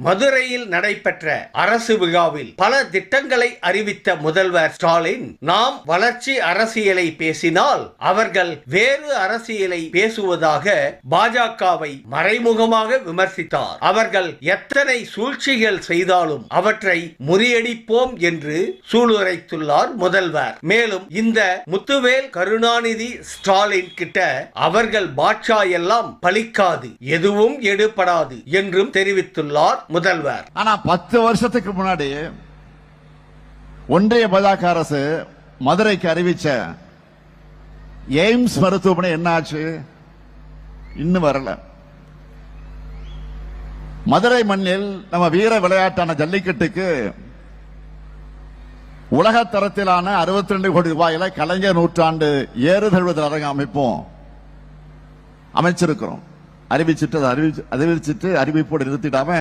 மதுரையில் நடைபெற்ற அரசு விழாவில் பல திட்டங்களை அறிவித்த முதல்வர் ஸ்டாலின் நாம் வளர்ச்சி அரசியலை பேசினால் அவர்கள் வேறு அரசியலை பேசுவதாக பாஜகவை மறைமுகமாக விமர்சித்தார். அவர்கள் எத்தனை சூழ்ச்சிகள் செய்தாலும் அவற்றை முறியடிப்போம் என்று சூளுரைத்துள்ளார் முதல்வர். மேலும் இந்த முத்துவேல் கருணாநிதி ஸ்டாலின் கிட்ட அவர்கள் பாட்சா எல்லாம் பலிக்காது எதுவும் எடுபடாது என்றும் தெரிவித்துள்ளார் முதல்வர். ஆனா பத்து வருஷத்துக்கு முன்னாடி ஒன்றிய பாஜக அரசு மதுரைக்கு அறிவிச்ச எய்ம்ஸ் மருத்துவமனை என்ன ஆச்சு? இன்னும் வரல. மதுரை மண்ணில் நம்ம வீர விளையாட்டான ஜல்லிக்கட்டுக்கு உலக தரத்திலான 62 கோடி ரூபாயில கலைஞர் நூற்றாண்டு ஏறுதழுவதல் அரங்க அமைப்பும் அமைச்சிருக்கிறோம். அறிவிச்சிட்டு அறிவிச்சிட்டு அறிவிப்போடு நிறுத்திடாம